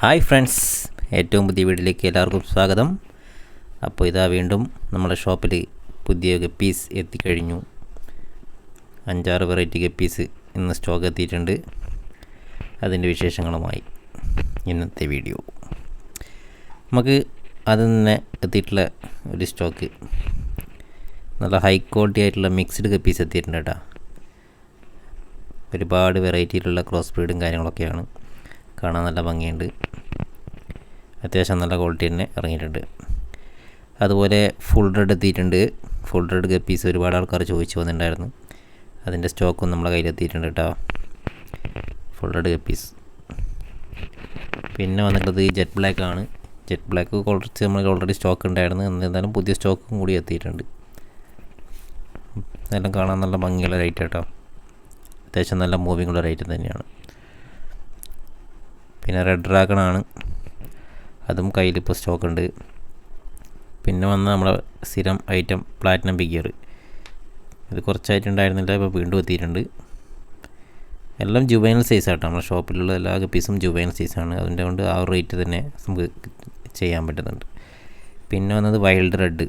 Hi friends ഏറ്റവും പുതിയ വീട്ടിലേക്ക് എല്ലാവർക്കും സ്വാഗതം. അപ്പോൾ ഇതാ വീണ്ടും നമ്മുടെ ഷോപ്പിൽ പുതിയ ഗപ്പീസ് എത്തിക്കഴിഞ്ഞു. അഞ്ചാറ് വെറൈറ്റി ഗപ്പീസ് ഇന്ന് സ്റ്റോക്ക് എത്തിയിട്ടുണ്ട്. അതിന്റെ വിശേഷങ്ങളുമായി ഇന്നത്തെ വീഡിയോ നമുക്ക് അതിൽ തന്നെ എത്തിയിട്ടുള്ള ഒരു സ്റ്റോക്ക് നല്ല ഹൈ ക്വാളിറ്റി ആയിട്ടുള്ള മിക്സ്ഡ് ഗപ്പീസ് എത്തിയിട്ടുണ്ട് കേട്ടോ. ഒരുപാട് വെറൈറ്റിയിലുള്ള ക്രോസ് ബ്രീഡും കാര്യങ്ങളൊക്കെയാണ്. കാണാൻ നല്ല ഭംഗിയുണ്ട്. അത്യാവശ്യം നല്ല ക്വാളിറ്റി തന്നെ ഇറങ്ങിയിട്ടുണ്ട്. അതുപോലെ ഫുൾ റെഡ് എത്തിയിട്ടുണ്ട്. ഫുൾ റെഡ് ഗപ്പീസ് ഒരുപാട് ആൾക്കാർ ചോദിച്ചു വന്നിട്ടുണ്ടായിരുന്നു. അതിന്റെ സ്റ്റോക്കും നമ്മളെ കയ്യിലെത്തിയിട്ടുണ്ട് കേട്ടോ. ഫുൾ റെഡ് ഗപ്പീസ് പിന്നെ വന്നിട്ടുള്ളത് ഈ ജെറ്റ് ബ്ലാക്ക് ആണ്. ജെറ്റ് ബ്ലാക്ക് കുറച്ച് നമ്മൾ ഓൾറെഡി സ്റ്റോക്ക് ഉണ്ടായിരുന്നു. എന്നിരുന്നാലും പുതിയ സ്റ്റോക്കും കൂടി എത്തിയിട്ടുണ്ട്. എല്ലാം കാണാൻ നല്ല ഭംഗിയുള്ള റേറ്റ് കേട്ടോ. അത്യാവശ്യം നല്ല മൂവിങ്ങുള്ള റേറ്റ് തന്നെയാണ്. പിന്നെ റെഡ് ഡ്രാഗൺ ആണ്. അതും കയ്യിൽ ഇപ്പോൾ സ്റ്റോക്ക് ഉണ്ട്. പിന്നെ വന്ന നമ്മളെ സ്ഥിരം ഐറ്റം പ്ലാറ്റിനം ബിഗിയർ ഇത് കുറച്ചായിട്ട് ഉണ്ടായിരുന്നില്ല ഇപ്പോൾ വീണ്ടും എത്തിയിട്ടുണ്ട്. എല്ലാം ജുബൈനൽ സൈസ് ആട്ടോ. നമ്മുടെ ഷോപ്പിലുള്ള എല്ലാ പീസും ജുബൈനൽ സൈസാണ് അതിന്റെ കൊണ്ട് ആ റേറ്റ് തന്നെ നമുക്ക് ചെയ്യാൻ പറ്റുന്നുണ്ട്. പിന്നെ വന്നത് വൈൽഡ് റെഡ്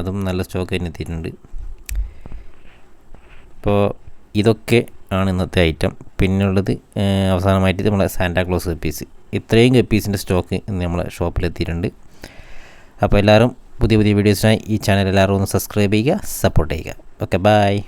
അതും നല്ല സ്റ്റോക്ക് തന്നെ എത്തിയിട്ടുണ്ട്. ഇപ്പോൾ ഇതൊക്കെ ആണ് ഇന്നത്തെ ഐറ്റം പിന്നുള്ളത് അവസാനമായിട്ട് നമ്മളെ സാന്റാക്ലോസ് ഗപ്പീസ് ഇത്രയും ഗപ്പീസിന്റെ സ്റ്റോക്ക് ഇന്ന് നമ്മളെ ഷോപ്പിലെത്തിയിട്ടുണ്ട് അപ്പോൾ എല്ലാവരും പുതിയ പുതിയ വീഡിയോസിനായി ഈ ചാനൽ എല്ലാവരും ഒന്ന് സബ്സ്ക്രൈബ് ചെയ്യുക സപ്പോർട്ട് ചെയ്യുക. Okay bye